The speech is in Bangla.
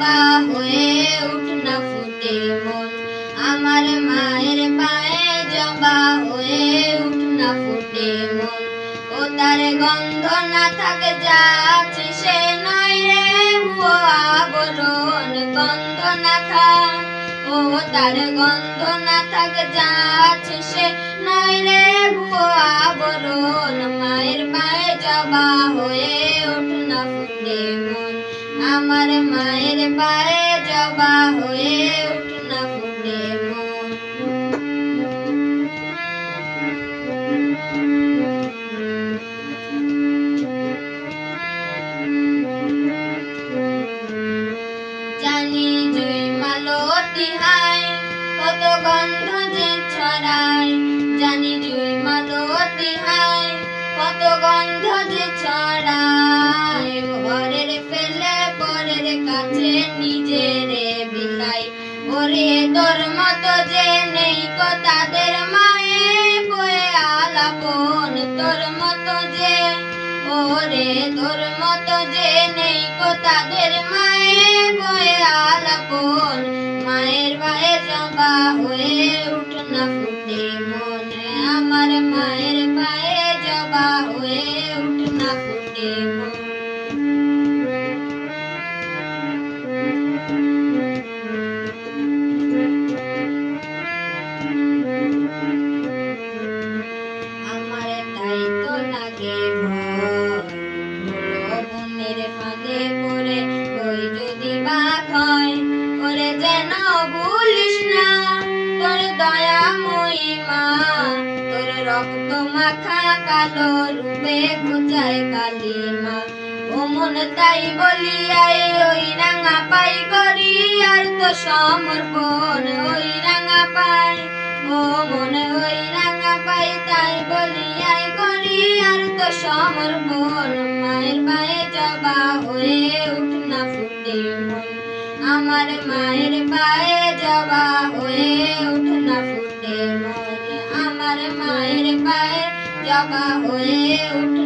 জবা হয়ে উঠ না ফুটে আমার মায়ের পায়ে জবা হয়ে উঠ না ফুটে ও তার গন্ধ না থাকে যাচ্ছে সে নয় রে ভুয়া আবরণ। গন্ধ না ও তার গন্ধ না থাকে সে নয় রে ভুয়া আবরণ। মায়ের পায়ে জবা হয়ে উঠ না ফুটে মন। আমার মায়ের পায়ে জবা হয়ে জানি জুই মালতি হায় কত গন্ধ যে ছড়ায় জানি জুই মালতি হায় কত গন্ধ কাছে নিজেরে বিলাই ওরে তোর মতো যে নেই কো তাদের মায়ে বয়ে আলাপন। তোর মতো যে, ওরে তোর মতো যে নেই কো তাদের মায়ে বয়ে আলাপন। মায়ের বায়ে জবা হয়ে উঠ না ফুটে মনে। আমার মায়ের পায়ে জবা হয়ে ভুলিস না, তোর দয়া মহিমা, তোর রক্ত মাখা কালো রূপে ঘুচায় কালিমা। ও মন তাই বলিয়াই ওই রাঙা পাই করি, আর তো সমর্পণ ওই রাঙা পাই। ও মনে ওই রাঙা পাই তাই বলিয়াই করি, আর তো সমর্পণ মায়ের পায়ে জবা হয়ে আমার মায়ের পায়ে জবা হয়ে উঠ না ফুটে মন আমার মায়ের পায়ে জবা হয়ে উঠ না